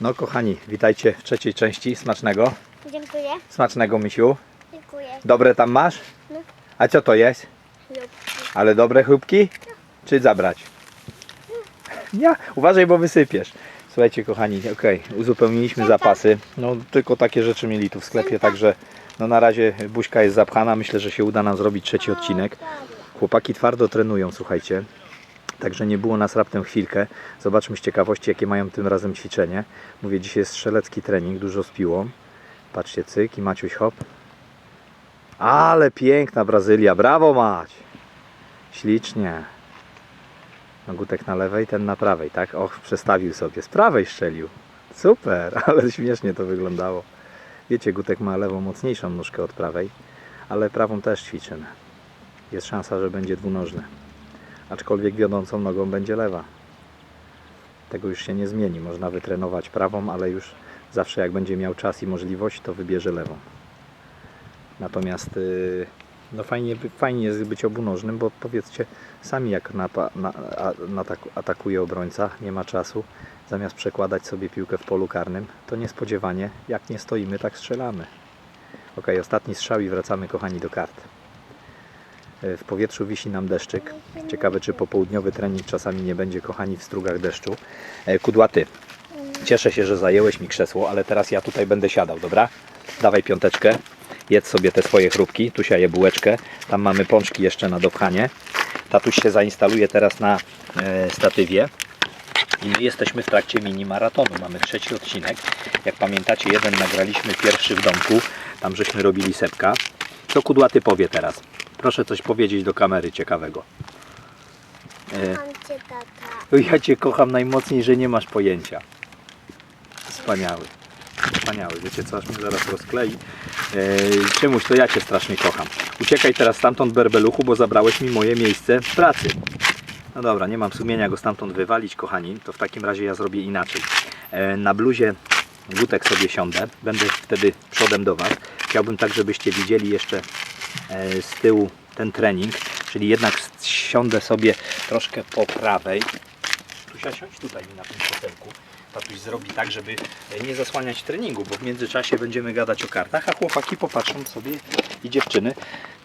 No kochani, witajcie w trzeciej części. Smacznego. Dziękuję. Smacznego, misiu. Dziękuję. Dobre tam masz? No. A co to jest? Lub. Ale dobre chrupki? Czy zabrać? Nie, uważaj, bo wysypiesz. Słuchajcie, kochani, okej, uzupełniliśmy zapasy. No, tylko takie rzeczy mieli tu w sklepie, także no, na razie buźka jest zapchana. Myślę, że się uda nam zrobić trzeci odcinek. Chłopaki twardo trenują, słuchajcie. Także nie było nas raptem chwilkę. Zobaczmy z ciekawości, jakie mają tym razem ćwiczenie. Mówię, dzisiaj jest strzelecki trening, dużo z piłą. Patrzcie, cyk i Maciuś hop. Ale piękna Brazylia, brawo Mać! Ślicznie. Gutek na lewej, ten na prawej, tak? Och, przestawił sobie, z prawej strzelił. Super, ale śmiesznie to wyglądało. Wiecie, Gutek ma lewą mocniejszą nóżkę od prawej, ale prawą też ćwiczymy. Jest szansa, że będzie dwunożny. Aczkolwiek wiodącą nogą będzie lewa. Tego już się nie zmieni. Można wytrenować prawą, ale już zawsze jak będzie miał czas i możliwość, to wybierze lewą. Natomiast yy, no fajnie, fajnie jest być obunożnym, bo powiedzcie sami jak na, a, nataku- atakuje obrońca, nie ma czasu, zamiast przekładać sobie piłkę w polu karnym, to niespodziewanie jak nie stoimy, tak strzelamy. Ok, ostatni strzał i wracamy kochani do kart. Yy, W powietrzu wisi nam deszczyk. Ciekawe czy popołudniowy trening czasami nie będzie kochani w strugach deszczu. E, Kudłaty, cieszę się, że zajęłeś mi krzesło, ale teraz ja tutaj będę siadał, dobra? Dawaj piąteczkę. Jedz sobie te swoje chrupki, tu je bułeczkę, tam mamy pączki jeszcze na dopchanie. Tatuś się zainstaluje teraz na e, statywie i my jesteśmy w trakcie mini maratonu. Mamy trzeci odcinek. Jak pamiętacie, jeden nagraliśmy pierwszy w domku, tam żeśmy robili sepka. Co Kudłaty powie teraz? Proszę coś powiedzieć do kamery ciekawego. E, Mam cię tata. ja Cię kocham najmocniej, że nie masz pojęcia. Wspaniały. Wspaniały. Wiecie co, aż mnie zaraz rozklei. Eee, Czemuś to ja Cię strasznie kocham. Uciekaj teraz stamtąd berbeluchu, bo zabrałeś mi moje miejsce w pracy. No dobra, nie mam sumienia go stamtąd wywalić, kochani. To w takim razie ja zrobię inaczej. E, Na bluzie gutek sobie siądę. Będę wtedy przodem do Was. Chciałbym tak, żebyście widzieli jeszcze e, z tyłu ten trening. Czyli jednak siądę sobie troszkę po prawej. Tusia, siądź tutaj mi na tym fotelku. Tatuś zrobi tak, żeby e, nie zasłaniać treningu, bo w międzyczasie będziemy gadać o kartach, a chłopaki popatrzą sobie i dziewczyny,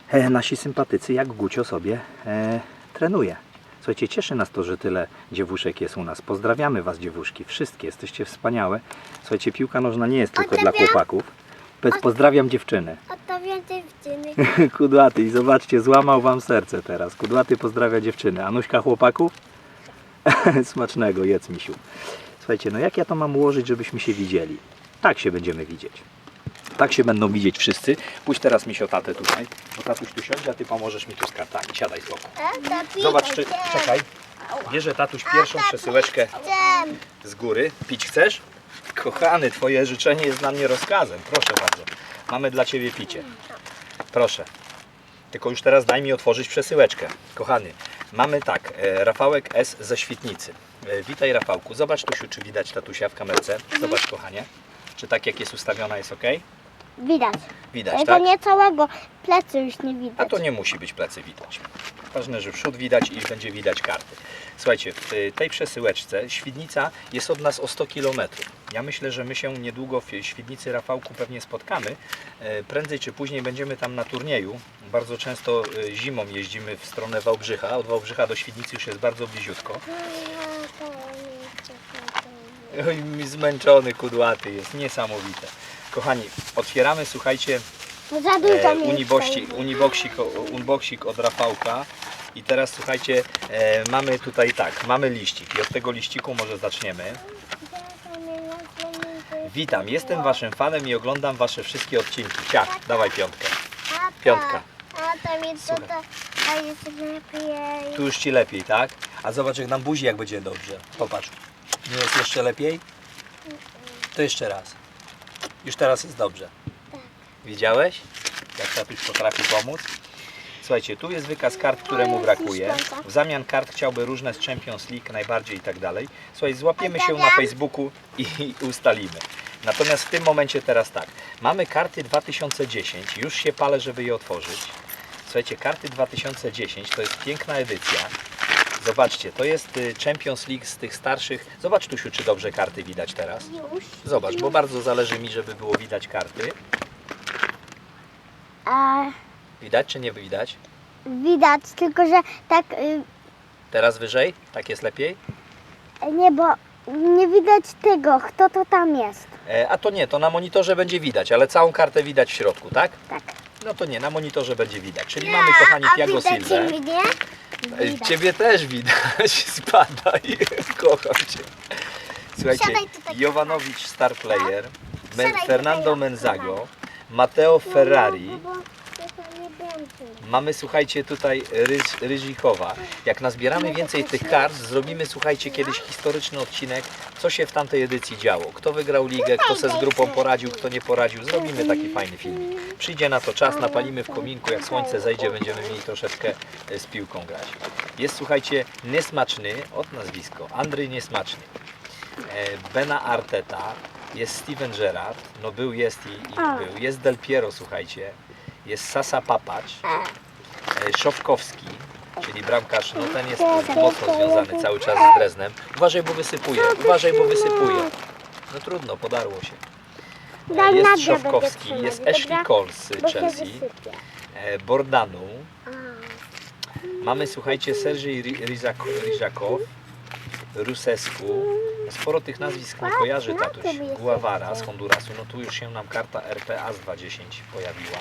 e, nasi sympatycy, jak Gucio sobie trenuje. Słuchajcie, cieszy nas to, że tyle dziewuszek jest u nas. Pozdrawiamy Was, dziewuszki. Wszystkie jesteście wspaniałe. Słuchajcie, piłka nożna nie jest tylko dla chłopaków. Pozdrawiam dziewczyny. A to więcej wczyny. Kudłaty i zobaczcie, złamał Wam serce teraz. Kudłaty pozdrawia dziewczyny. Anuśka chłopaków? Smacznego, jedz misiu. Słuchajcie, no jak ja to mam ułożyć, żebyśmy się widzieli? Tak się będziemy widzieć. Tak się będą widzieć wszyscy. Pójdź teraz misio tatę tutaj, bo tatuś tu siądzie, a ty pomożesz mi tu z kartami. Siadaj z boku. Zobacz, czy... Czekaj. Bierze tatuś pierwszą przesyłeczkę z góry. Pić chcesz? Kochany, twoje życzenie jest dla mnie rozkazem. Proszę bardzo. Mamy dla ciebie picie. Proszę. Tylko już teraz daj mi otworzyć przesyłeczkę. Kochany, mamy tak, e, Rafałek S ze Świetnicy. E, witaj Rafałku. Zobacz Tusiu, czy widać tatusia w kamerce. Zobacz kochanie. Czy tak jak jest ustawiona jest ok? Widać. Widać, Tylko tak? nie całego. Plecy już nie widać. A to nie musi być plecy widać. Ważne, że przód widać i będzie widać karty. Słuchajcie, w y, tej przesyłeczce Świdnica jest od nas o 100 km. Ja myślę, że my się niedługo w Świdnicy Rafałku pewnie spotkamy. E, Prędzej czy później będziemy tam na turnieju. Bardzo często y, zimą jeździmy w stronę Wałbrzycha. Od Wałbrzycha do Świdnicy już jest bardzo bliziutko. Oj, zmęczony, kudłaty jest. Niesamowite. Kochani, otwieramy, słuchajcie, No e, mi uniboxik, uniboxik, unboxik od Rafałka. I teraz słuchajcie, e, mamy tutaj tak, mamy liścik i od tego liściku może zaczniemy. Witam, jestem waszym fanem i oglądam wasze wszystkie odcinki. Ciach, dawaj piątkę. Piątka. Słuchaj. Tu już ci lepiej, tak? A zobacz jak nam buzi, jak będzie dobrze. Popatrz. Nie jest jeszcze lepiej? To jeszcze raz. Już teraz jest dobrze. Widziałeś? Jak tatuś potrafi pomóc? Słuchajcie, tu jest wykaz kart, które mu brakuje. W zamian kart chciałby różne z Champions League, najbardziej i tak dalej. Słuchaj, złapiemy się na Facebooku i ustalimy. Natomiast w tym momencie teraz tak. Mamy karty 2010. Już się palę, żeby je otworzyć. Słuchajcie, karty 2010 to jest piękna edycja. Zobaczcie, to jest y, Champions League z tych starszych. Zobacz Tusiu, czy dobrze karty widać teraz. Już. Zobacz, bo bardzo zależy mi, żeby było widać karty. A Widać czy nie widać? widać, tylko że tak y, Teraz wyżej? Tak jest lepiej? nie, bo nie widać tego, kto to tam jest. E, a to nie, to na monitorze będzie widać, ale całą kartę widać w środku, tak? Tak. No to nie, na monitorze będzie widać. Czyli mamy, kochani, Tiago Silvę. mnie? E, Ciebie też widać. Spadaj. Kocham Cię. Słuchajcie, Siadaj tutaj. Jovanowicz star player, Siadaj Fernando Menzago, Matteo Ferrari. No, bo to nie będzie. Mamy, słuchajcie, tutaj Ryż, Ryzikowa. Jak nazbieramy więcej tych kart, zrobimy, słuchajcie, kiedyś historyczny odcinek, co się w tamtej edycji działo. Kto wygrał ligę, kto se z grupą poradził, kto nie poradził. Zrobimy taki fajny filmik. Przyjdzie na to czas, napalimy w kominku, jak słońce zejdzie, będziemy mieli troszeczkę e, z piłką grać. Jest, słuchajcie, Niesmaczny, od nazwisko, Andrzej Niesmaczny. E, Bena Arteta, jest Steven Gerrard, no był, jest i, i był. Jest Del Piero, słuchajcie. Jest Sasa Papacz. E, Szowkowski, czyli bramkarz, no ten jest mocno związany cały czas z Dreznem. Uważaj, bo wysypuje, uważaj, bo wysypuje. No trudno, podarło się. E, Jest Szowkowski, jest Ashley dobra? Cole z Chelsea, e, Bordanu, mamy słuchajcie Sergiej Ry- Ryzak- Ryżakow, Rusescu, sporo tych nazwisk nie kojarzy tatuś, Guawara z. Hondurasu, no tu już się nam karta RPA z 210 pojawiła.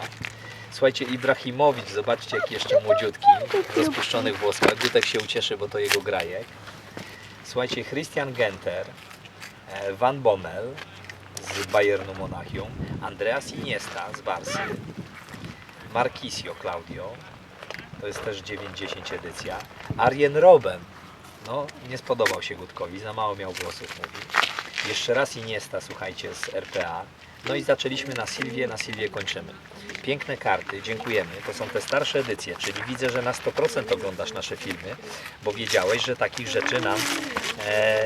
Słuchajcie, Ibrahimowicz, zobaczcie jaki jeszcze młodziutki, rozpuszczonych włoskach, Gutek się ucieszy, bo to jego grajek. Słuchajcie, Christian Genter, e, Van Bommel z Bayernu Monachium, Andreas Iniesta z Barsy, Marquisio Claudio, to jest też 9-10 edycja, Arjen Robben, no nie spodobał się Gutkowi, za mało miał głosów mówi. Jeszcze raz Iniesta, słuchajcie, z RPA. No i zaczęliśmy na Sylwię, na Sylwię kończymy. Piękne karty, dziękujemy. To są te starsze edycje, czyli widzę, że na 100% oglądasz nasze filmy, bo wiedziałeś, że takich rzeczy nam e,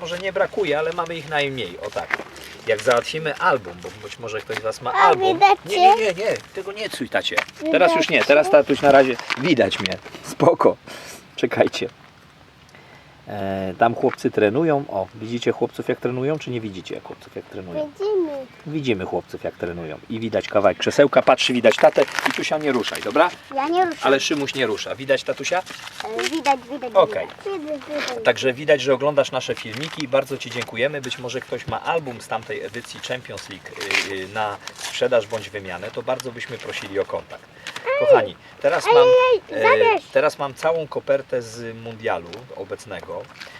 może nie brakuje, ale mamy ich najmniej. O tak. Jak załatwimy album, bo być może ktoś z Was ma A, album. widać Nie, nie, nie, nie, tego nie cuj, tacie. Teraz już nie, teraz tatuś na razie widać mnie. Spoko. Czekajcie. E, tam chłopcy trenują. O, widzicie chłopców jak trenują, czy nie widzicie chłopców jak trenują? Widzimy. Widzimy chłopców jak trenują. I widać kawałek krzesełka, patrzy, widać tatę. I tusia nie ruszaj, dobra? Ja nie ruszam. Ale Szymuś nie rusza. Widać tatusia? E, Widać, widać. Okej. Widać, widać, widać. Także widać, że oglądasz nasze filmiki bardzo Ci dziękujemy. Być może ktoś ma album z tamtej edycji Champions League y, y, na sprzedaż bądź wymianę, to bardzo byśmy prosili o kontakt. Kochani, teraz mam, zabierz. teraz mam całą kopertę z mundialu obecnego.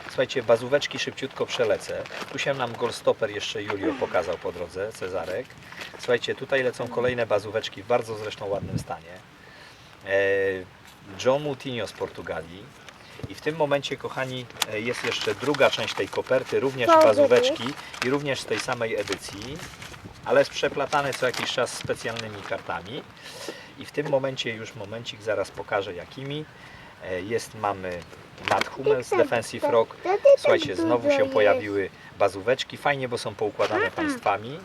Słuchajcie, bazóweczki szybciutko przelecę. Tu się nam golstoper jeszcze Julio pokazał po drodze, Cezarek. Słuchajcie, tutaj lecą kolejne bazóweczki w bardzo zresztą ładnym stanie. E, John Moutinho z Portugalii. I w tym momencie, kochani, e, jest jeszcze druga część tej koperty, również bazóweczki i również z tej samej edycji, ale jest przeplatane co jakiś czas specjalnymi kartami. I w tym momencie, już momencik, zaraz pokażę jakimi. E, Jest, mamy Matt Hummels, Defensive Rock. Słuchajcie, znowu się pojawiły bazóweczki. Fajnie, bo są poukładane państwami,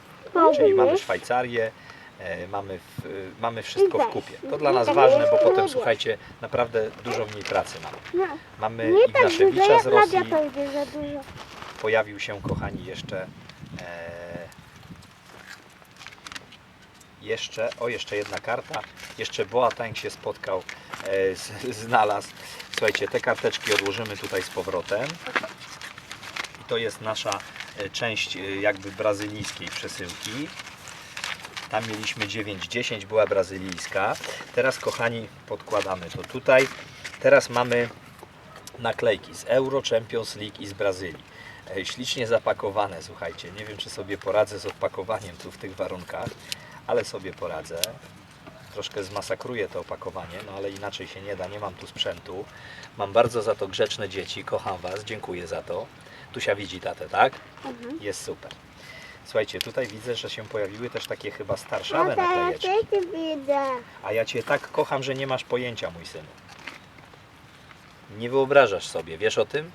czyli mamy Szwajcarię, e, mamy, w, e, mamy wszystko w kupie. To dla nas ważne, bo potem, słuchajcie, naprawdę dużo mniej pracy mamy. No. Mamy tak Ignaszewicza z Rosji, pojawił się, kochani, jeszcze e, jeszcze, o jeszcze jedna karta, jeszcze Boateng się spotkał, e, z, znalazł. Słuchajcie, te karteczki odłożymy tutaj z powrotem. I to jest nasza e, część e, jakby brazylijskiej przesyłki. Tam mieliśmy 9-10, była brazylijska. Teraz, kochani, podkładamy to tutaj. Teraz mamy naklejki z Euro, Champions League i z Brazylii. E, Ślicznie zapakowane, słuchajcie. Nie wiem, czy sobie poradzę z odpakowaniem tu w tych warunkach, ale sobie poradzę. Troszkę zmasakruję to opakowanie, no ale inaczej się nie da, nie mam tu sprzętu. Mam bardzo za to grzeczne dzieci, kocham Was, dziękuję za to. Tusia widzi tatę, tak? Mhm. Jest super. Słuchajcie, tutaj widzę, że się pojawiły też takie chyba starszawe ja naklejeczki. A ja Cię tak kocham, że nie masz pojęcia, mój synu. Nie wyobrażasz sobie, wiesz o tym?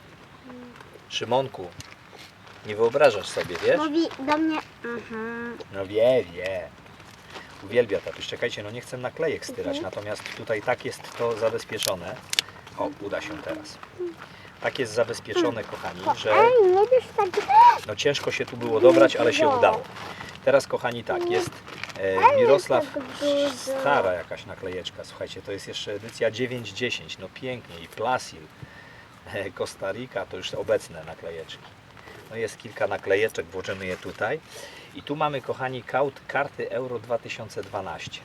Szymonku, nie wyobrażasz sobie, wiesz? Mówi do mnie. Mhm. No wie, wie. Uwielbia tatuś. Czekajcie, no nie chcę naklejek styrać, natomiast tutaj tak jest to zabezpieczone, O, uda się teraz. Tak jest zabezpieczone, kochani, że tak... no ciężko się tu było dobrać, ale się udało. Teraz, kochani, tak, jest e, Mirosław tak stara jakaś naklejeczka. Słuchajcie, to jest jeszcze edycja 9.10. No pięknie. I Plasil, e, Costa Rica to już obecne naklejeczki. No jest kilka naklejeczek, włożymy je tutaj. I tu mamy, kochani, kaut, karty Euro 2012.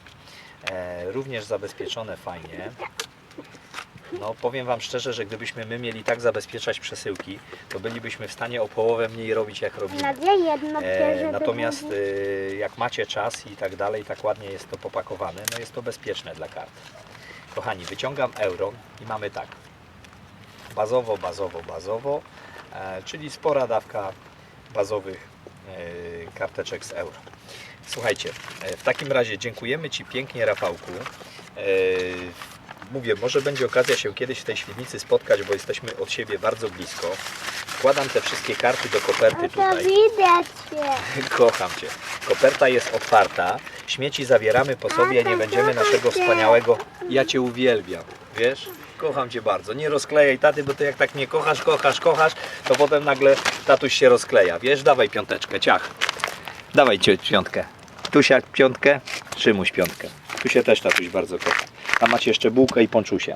E, również zabezpieczone fajnie. No powiem Wam szczerze, że gdybyśmy my mieli tak zabezpieczać przesyłki, to bylibyśmy w stanie o połowę mniej robić jak robimy. E, natomiast e, jak macie czas i tak dalej, tak ładnie jest to popakowane, no jest to bezpieczne dla kart. Kochani, wyciągam euro i mamy tak. Bazowo, bazowo, bazowo, e, czyli spora dawka bazowych karteczek z euro. Słuchajcie, e, w takim razie dziękujemy Ci pięknie Rafałku. E, Mówię, może będzie okazja się kiedyś w tej świetnicy spotkać, bo jesteśmy od siebie bardzo blisko. Wkładam te wszystkie karty do koperty to tutaj. widać się. Kocham Cię. Koperta jest otwarta. Śmieci zabieramy po sobie, nie będziemy naszego wspaniałego... Ja Cię uwielbiam, wiesz? Kocham Cię bardzo. Nie rozklejaj taty, bo Ty jak tak mnie kochasz, kochasz, kochasz, to potem nagle tatuś się rozkleja, wiesz? Dawaj piąteczkę, ciach. Dawaj Cię piątkę. Tusia piątkę, Szymuś piątkę. Tu się też tatuś bardzo kocha. Tam macie jeszcze bułkę i ponczusie.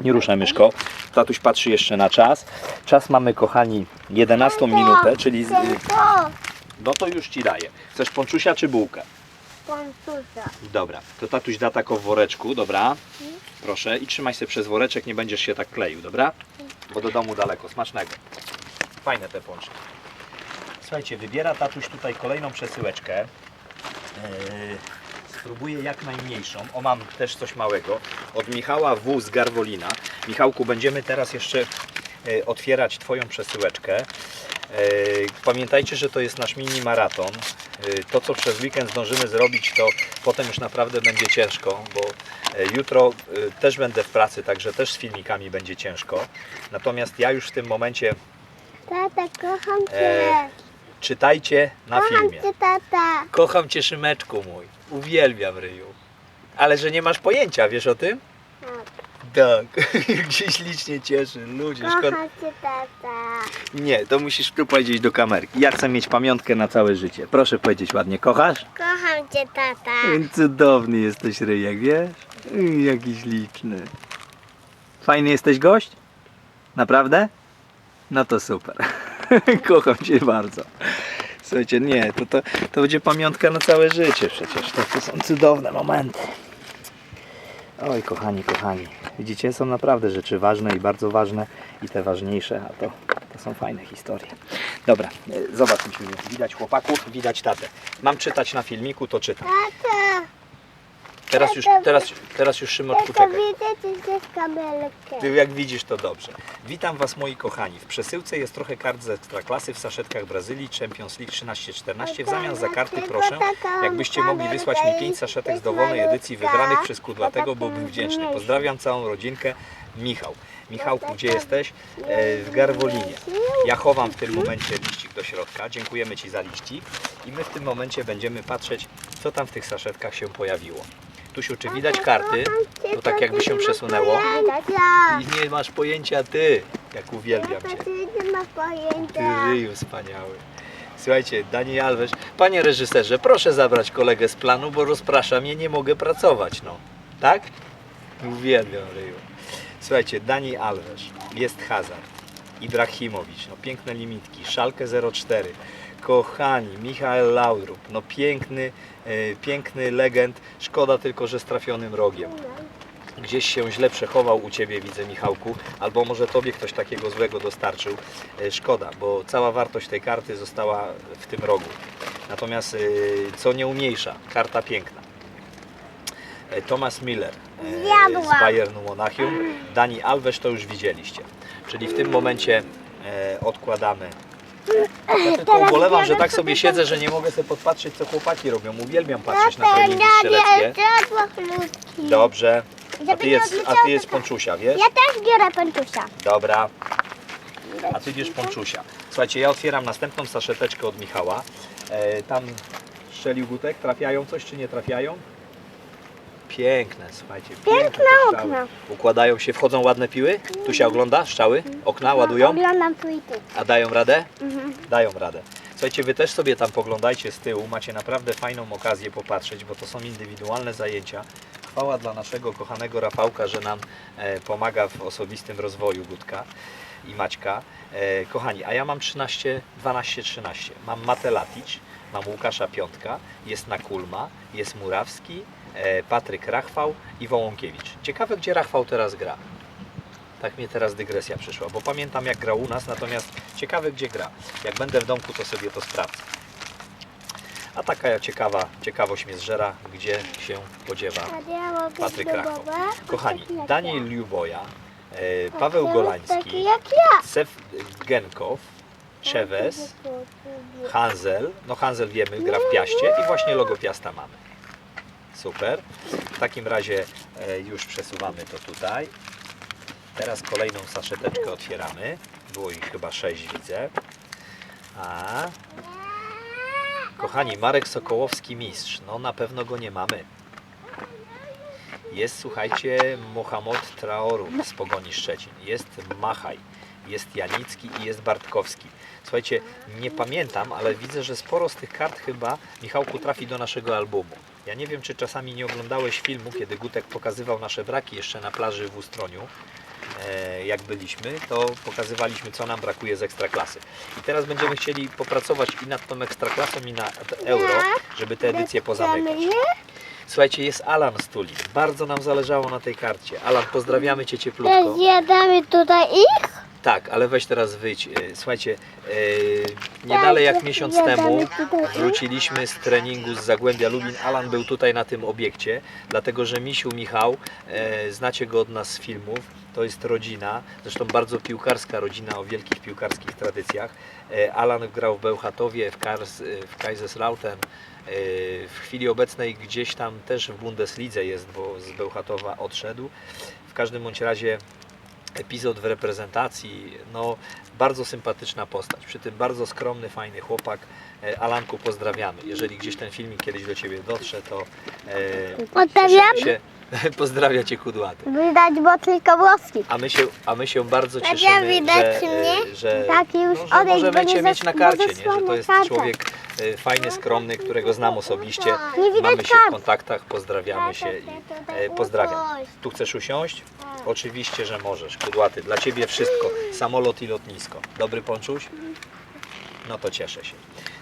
Nie ruszaj myszko. Tatuś patrzy jeszcze na czas. Czas mamy, kochani, 11 minutę, czyli... z- no to już ci daję. Chcesz ponczusia czy bułkę? kontuza. Dobra, to tatuś da tak o woreczku, dobra? Proszę i trzymaj się przez woreczek, nie będziesz się tak kleił, dobra? Bo do domu daleko, smacznego. Fajne te pączki. Słuchajcie, wybiera tatuś tutaj kolejną przesyłeczkę. Yy, spróbuję jak najmniejszą. O, mam też coś małego. Od Michała W. z Garwolina. Michałku, będziemy teraz jeszcze yy, otwierać Twoją przesyłeczkę. Yy, Pamiętajcie, że to jest nasz mini maraton. To, co przez weekend zdążymy zrobić, to potem już naprawdę będzie ciężko, bo jutro też będę w pracy, także też z filmikami będzie ciężko. Natomiast ja już w tym momencie Tata, kocham cię. E, czytajcie na kocham filmie. cię, tata. Kocham Cię, Szymeczku mój. Uwielbiam ryju. Ale że nie masz pojęcia, wiesz o tym? Tak. Tak. Jak się ślicznie cieszy. Ludzie, szkoda. Kocham cię, tata. Nie, to musisz tu powiedzieć do kamerki. Ja chcę mieć pamiątkę na całe życie. Proszę powiedzieć ładnie. Kochasz? Kocham cię, tata. Cudowny jesteś ryjek, wiesz? Jaki śliczny. Fajny jesteś gość? Naprawdę? No to super. Kocham Cię bardzo. Słuchajcie, nie, to, to, to będzie pamiątka na całe życie przecież. To, to są cudowne momenty. Oj, kochani, kochani. Widzicie, są naprawdę rzeczy ważne i bardzo ważne i te ważniejsze, a to, to są fajne historie. Dobra, e, zobacz, musimy widać chłopaków, widać tatę. Mam czytać na filmiku, to czytam. Teraz już, teraz, teraz już Szymon, Tata, czekaj. widzę cię z kamerkę. Ty jak widzisz to dobrze. Witam Was moi kochani. W przesyłce jest trochę kart z Ekstraklasy w saszetkach Brazylii Champions League 13-14. W zamian za karty proszę, jakbyście mogli wysłać mi 5 saszetek z dowolnej edycji wybranych przez Kudłatego, byłbym wdzięczny. Pozdrawiam całą rodzinkę. Michał. Michałku, gdzie jesteś? E, W Garwolinie. Ja chowam w tym momencie liścik do środka. Dziękujemy Ci za liścik. I my w tym momencie będziemy patrzeć, co tam w tych saszetkach się pojawiło. Tusiu, czy widać karty? To tak jakby się przesunęło. I nie masz pojęcia ty, jak uwielbiam cię. Masz Ty pojęcia. wspaniały. Słuchajcie, Dani Alves, panie reżyserze, proszę zabrać kolegę z planu, bo rozprasza mnie, nie mogę pracować, no. Tak? Uwielbiam ryju. Słuchajcie, Dani Alves, jest Hazard, Ibrahimowicz, no piękne limitki, Szalkę 04, kochani, Michael Laudrup, no piękny, piękny legend, szkoda tylko, że z trafionym rogiem gdzieś się źle przechował u Ciebie, widzę Michałku, albo może Tobie ktoś takiego złego dostarczył. E, Szkoda, bo cała wartość tej karty została w tym rogu. Natomiast e, co nie umniejsza, karta piękna. E, Thomas Miller e, z Bayernu Monachium, Dani Alves to już widzieliście. Czyli w tym momencie e, odkładamy. Ja tylko ubolewam, że tak sobie siedzę, że nie mogę sobie podpatrzeć, co chłopaki robią. Uwielbiam patrzeć na treningi strzeleckie. Dobrze. A ty jest, a ty jest ponczusia, wiesz? Ja też biorę pęczusia. Dobra. A ty bierz ponczusia. Słuchajcie, ja otwieram następną saszeteczkę od Michała. E, tam strzelił gutek, trafiają coś czy nie trafiają? Piękne, słuchajcie. Piękne te strzały. okna. Układają się, wchodzą ładne piły? Tu się ogląda, strzały? Okna ładują? Oglądam tu i tu. A dają radę? Mhm. Dają radę. Słuchajcie, wy też sobie tam poglądajcie z tyłu, macie naprawdę fajną okazję popatrzeć, bo to są indywidualne zajęcia. Chwała dla naszego kochanego Rafałka, że nam e, pomaga w osobistym rozwoju Gutka i Maćka. E, kochani, a ja mam 13, 12, 13. Mam Matę Latic, mam Łukasza Piątka, jest Nakulma, jest Murawski, Patryk Rachwał i Wołąkiewicz. Ciekawe, gdzie Rachwał teraz gra. Tak mnie teraz dygresja przyszła, bo pamiętam jak grał u nas, natomiast ciekawe gdzie gra. Jak będę w domku, to sobie to sprawdzę. A taka ciekawa, ciekawość mnie zżera, gdzie się podziewa Patryk Rachwał. Kochani, Daniel Liuboja, e. Paweł Golański. Sef Genkow, Czeves, Hanzel, no Hanzel wiemy, gra w Piaście i właśnie logo Piasta mamy. Super. W takim razie e, już przesuwamy to tutaj. Teraz kolejną saszeteczkę otwieramy. Było ich chyba sześć widzę. A kochani, Marek Sokołowski mistrz. No na pewno go nie mamy. Jest, słuchajcie, Mohamed Traoru z Pogoni Szczecin. Jest Machaj, jest Janicki i jest Bartkowski. Słuchajcie, nie pamiętam, ale widzę, że sporo z tych kart chyba Michałku trafi do naszego albumu. Ja nie wiem, czy czasami nie oglądałeś filmu, kiedy Gutek pokazywał nasze braki jeszcze na plaży w Ustroniu. E, jak byliśmy, to pokazywaliśmy, co nam brakuje z ekstraklasy. I teraz będziemy chcieli popracować i nad tą ekstraklasą, i nad euro, żeby te edycje pozamykać. Słuchajcie, jest Alan Stuli. Bardzo nam zależało na tej karcie. Alan, pozdrawiamy Cię cieplutko. Zjadamy tutaj ich? Tak, ale weź teraz wyjdź. E, Słuchajcie, e, nie dalej jak ja- miesiąc temu wróciliśmy z treningu z Zagłębia Lubin. Alan był tutaj na tym obiekcie, dlatego że Misiu Michał, e, znacie go od nas z filmów, to jest rodzina, zresztą bardzo piłkarska rodzina o wielkich piłkarskich tradycjach. Alan grał w Bełchatowie, w, Kars, w Kaiserslautern. W chwili obecnej gdzieś tam też w Bundeslidze jest, bo z Bełchatowa odszedł. W każdym bądź razie epizod w reprezentacji, no bardzo sympatyczna postać, przy tym bardzo skromny, fajny chłopak. E, Alanku pozdrawiamy. Jeżeli gdzieś ten filmik kiedyś do Ciebie dotrze, to e, Pozdrawiam. się. Pozdrawia Cię Kudłaty. Widać, bo tylko włoski. A my się, a my się bardzo Tak, cieszymy, widać że, mnie? że, Tak, już no, że możemy Cię mieć na karcie, nie? że to jest człowiek e, fajny, skromny, którego znam osobiście. Mamy się w kontaktach, pozdrawiamy się i pozdrawiam. Tu chcesz usiąść? Oczywiście, że możesz. Kudłaty, dla Ciebie wszystko. Samolot i lotnisko. Dobry ponczuś? No to cieszę się.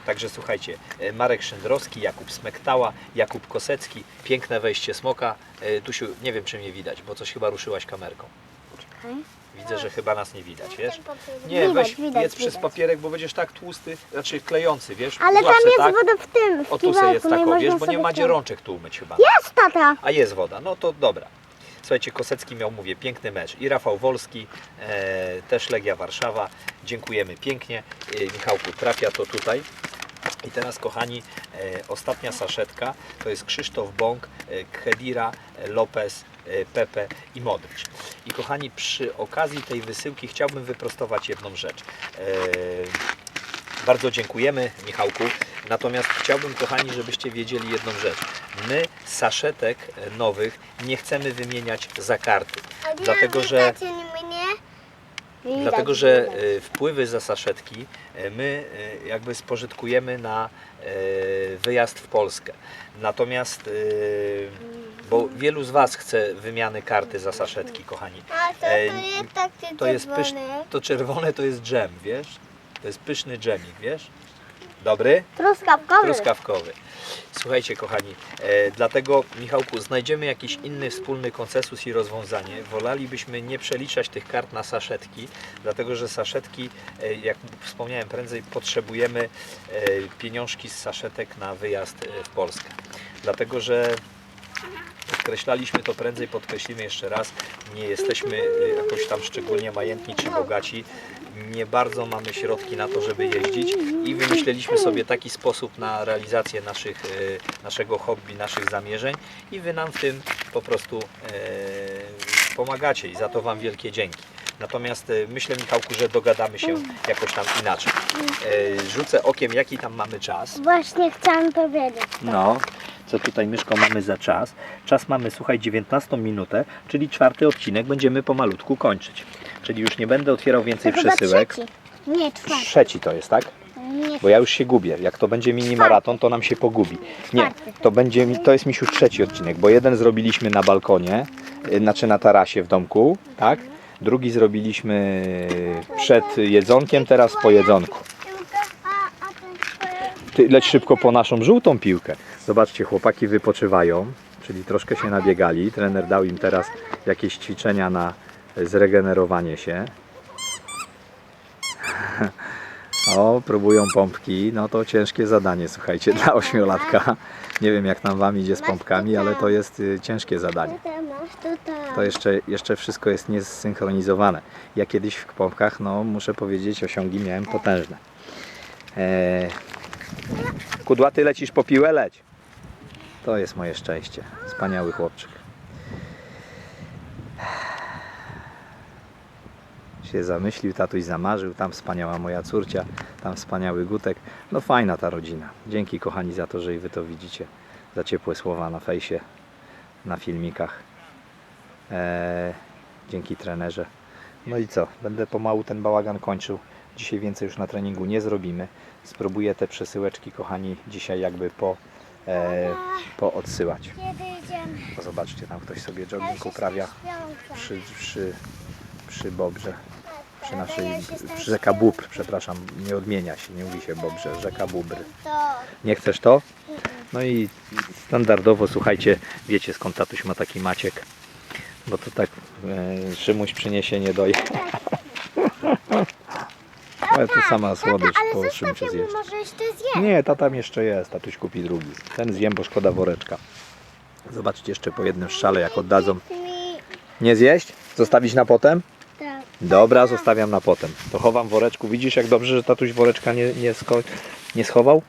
Także słuchajcie, e, Marek Szyndrowski, Jakub Smektała, Jakub Kosecki, piękne wejście smoka. E, Tusiu, nie wiem czy mnie widać, bo coś chyba ruszyłaś kamerką. Widzę, że chyba nas nie widać, wiesz? Nie, Widać, weź widać, jedz przez widać. papierek, bo będziesz tak tłusty, znaczy klejący, wiesz? Ale Złap tam se jest tak. woda w tym, w O tu se jest kiwałku, tako, nie wiesz, można bo nie sobie macie ten- rączek tu umyć chyba. Jest tata. A jest woda, no to dobra. Słuchajcie, Kosecki miał, mówię, piękny mecz. I Rafał Wolski, e, też Legia Warszawa. Dziękujemy pięknie. E, Michałku, trafia to tutaj. I teraz, kochani, e, ostatnia saszetka to jest Krzysztof Bąk, e, Khedira, e, Lopez, e, Pepe i Modryć. I kochani, przy okazji tej wysyłki chciałbym wyprostować jedną rzecz. E, bardzo dziękujemy Michałku. Natomiast chciałbym, kochani, żebyście wiedzieli jedną rzecz. My saszetek nowych nie chcemy wymieniać za karty. Dlatego, że Widać, Dlatego, że widać. wpływy za saszetki e, my e, jakby spożytkujemy na e, wyjazd w Polskę. Natomiast, bo wielu z Was chce wymiany karty za saszetki, kochani. A to e, jest To jest pysz, to czerwone to jest dżem, wiesz? To jest pyszny dżemik, wiesz? Dobry? Truskawkowy. Truskawkowy. Słuchajcie, kochani, e, dlatego, Michałku, znajdziemy jakiś inny wspólny konsensus i rozwiązanie. Wolalibyśmy nie przeliczać tych kart na saszetki, dlatego że saszetki, e, jak wspomniałem prędzej, potrzebujemy e, pieniążki z saszetek na wyjazd e, w Polskę. Dlatego, że podkreślaliśmy to prędzej, podkreślimy jeszcze raz, nie jesteśmy e, jakoś tam szczególnie majętni czy bogaci, nie bardzo mamy środki na to, żeby jeździć i wymyśleliśmy sobie taki sposób na realizację naszych, e, naszego hobby, naszych zamierzeń i Wy nam w tym po prostu e, pomagacie i za to Wam wielkie dzięki. Natomiast myślę, Michałku, że dogadamy się jakoś tam inaczej. Rzucę okiem, jaki tam mamy czas. Właśnie chciałam powiedzieć. No, co tutaj myszko mamy za czas. Czas mamy, słuchaj, 19 minutę, czyli czwarty odcinek będziemy pomalutku kończyć. Czyli już nie będę otwierał więcej To chyba przesyłek. trzeci. Nie, czwarty. Trzeci to jest, tak? Nie, Bo ja już się gubię. Jak to będzie mini maraton, to nam się pogubi. Nie, to będzie mi- to jest mi już trzeci odcinek, bo jeden zrobiliśmy na balkonie, y, znaczy na tarasie w domku, tak? Drugi zrobiliśmy przed jedzonkiem, teraz po jedzonku. A, a ten twoje... Ty leć szybko po naszą żółtą piłkę. Zobaczcie, chłopaki wypoczywają, czyli troszkę się nabiegali. Trener dał im teraz jakieś ćwiczenia na zregenerowanie się. O, próbują pompki. No to ciężkie zadanie, słuchajcie, dla ośmiolatka. Nie wiem, jak tam wam idzie z pompkami, ale to jest y, ciężkie zadanie. To jeszcze, jeszcze wszystko jest niesynchronizowane. Ja kiedyś w pompkach, no muszę powiedzieć, osiągi miałem potężne. Eee, kudłaty lecisz po piłę? Leć. To jest moje szczęście. Wspaniały chłopczyk. Się zamyślił, tatuś zamarzył, tam wspaniała moja córcia, tam wspaniały Gutek. No fajna ta rodzina. Dzięki kochani za to, że i wy to widzicie. Za ciepłe słowa na fejsie, na filmikach. Eee, dzięki trenerze. No i co? Będę pomału ten bałagan kończył. Dzisiaj więcej już na treningu nie zrobimy. Spróbuję te przesyłeczki, kochani, dzisiaj jakby po, e, po odsyłać. Kiedy idziemy? Bo zobaczcie, tam ktoś sobie jogging uprawia przy, przy, przy Bobrze. Przy naszej, przy rzeka Bóbr, przepraszam, nie odmienia się, nie mówi się Bobrze, rzeka Bóbr. Nie chcesz to? No i standardowo, słuchajcie, wiecie skąd tatuś ma taki maciek. Bo to tak e, Szymuś przyniesie, nie doje. Ale to sama słodycz po ją, zjeść. Nie, ta tam jeszcze jest, tatuś kupi drugi. Ten zjem, bo szkoda woreczka. Zobaczcie jeszcze po jednym szale, jak oddadzą. Nie zjeść? Zostawić na potem? Tak. Dobra, zostawiam na potem. To chowam woreczku. Widzisz, jak dobrze, że tatuś woreczka nie, nie, sko- nie schował?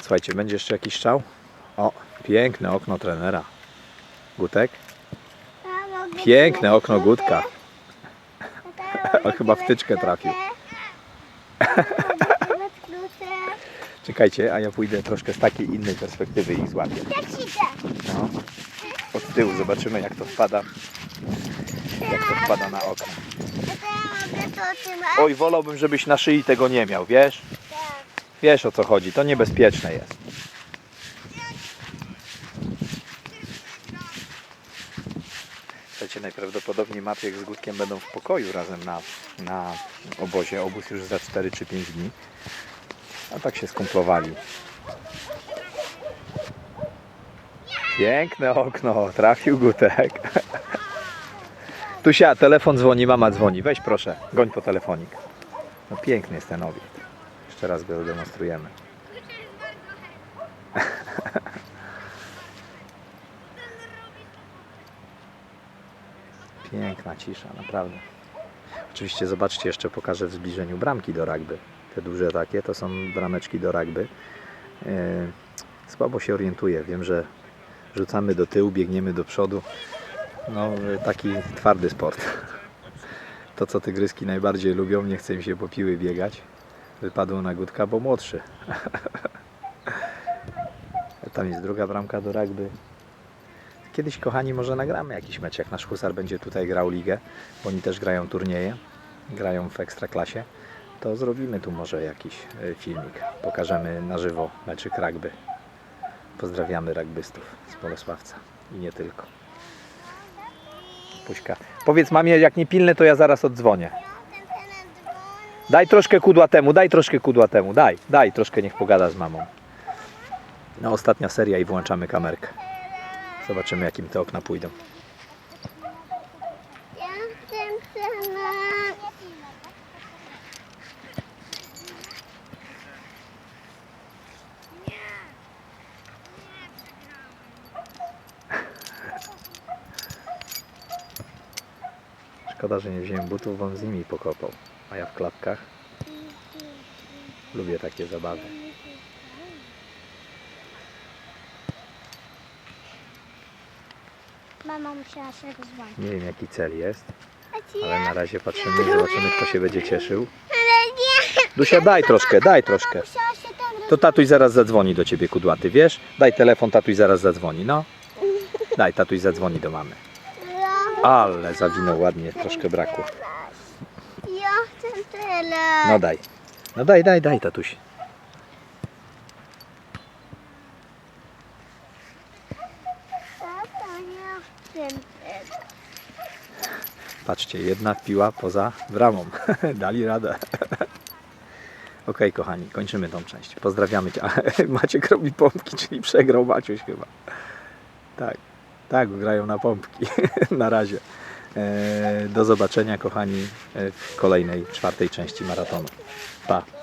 Słuchajcie, będzie jeszcze jakiś strzał? O, piękne okno trenera. Gutek? Piękne okno Gutka. On chyba w tyczkę trafił. Mogę ci dać klutę? Czekajcie, a ja pójdę troszkę z takiej innej perspektywy ich złapię. Da? No. Od tyłu zobaczymy, jak to wpada. Jak to wpada na trzymać? Oj, wolałbym, żebyś na szyi tego nie miał, wiesz? Tak. Wiesz o co chodzi, to niebezpieczne jest. Słuchajcie, najprawdopodobniej Maciek z Gutkiem będą w pokoju razem na, na obozie. Obóz już za 4 czy 5 dni. A tak się skumplowali. Piękne okno, trafił Gutek. Tusia, telefon dzwoni, mama dzwoni. Weź proszę, goń po telefonik. No piękny jest ten obiekt. Jeszcze raz go demonstrujemy. Piękna cisza, naprawdę. Oczywiście zobaczcie, jeszcze pokażę w zbliżeniu bramki do rugby. Te duże takie to są brameczki do rugby. Yy, Słabo się orientuję. Wiem, że rzucamy do tyłu, biegniemy do przodu. No, taki twardy sport. To, co tygryski najbardziej lubią, nie chce im się po piły biegać. Wypadło na Gutka, bo młodszy. Tam jest druga bramka do rugby. Kiedyś, kochani, może nagramy jakiś mecz, jak nasz husar będzie tutaj grał ligę, bo oni też grają turnieje, grają w ekstraklasie, to zrobimy tu może jakiś e, filmik. Pokażemy na żywo meczyk rugby. Pozdrawiamy rugbystów z Bolesławca i nie tylko. Puśka. Powiedz mamie, jak nie pilne, to ja zaraz oddzwonię. Daj troszkę kudła temu, daj troszkę kudła temu, daj, daj, troszkę niech pogada z mamą. No ostatnia seria i włączamy kamerkę. Zobaczymy jakim te okna pójdą. Ja chcę przemek. Szkoda, że nie wziąłem butów, bo on z nimi pokopał. A ja w klapkach lubię takie zabawy. Mama musiała się rozwalić. Nie wiem jaki cel jest, ale na razie patrzymy, zobaczymy kto się będzie cieszył. Dusia, daj troszkę, daj troszkę. Tam To tatuś zaraz zadzwoni do ciebie, kudłaty, wiesz? Daj telefon, tatuś zaraz zadzwoni, no. Daj, tatuś zadzwoni do mamy. Ale zawinął ładnie, troszkę brakło. Ja chcę tyle. No daj. No daj, daj, daj, tatuś. Patrzcie, jedna piła poza bramą. Dali radę. Okej, kochani, kończymy tą część. Pozdrawiamy cię. Maciek robi pompki, czyli przegrał Maciuś chyba. Tak, tak, grają na pompki. na razie. E, do zobaczenia, kochani, e, w kolejnej, czwartej części maratonu. Pa.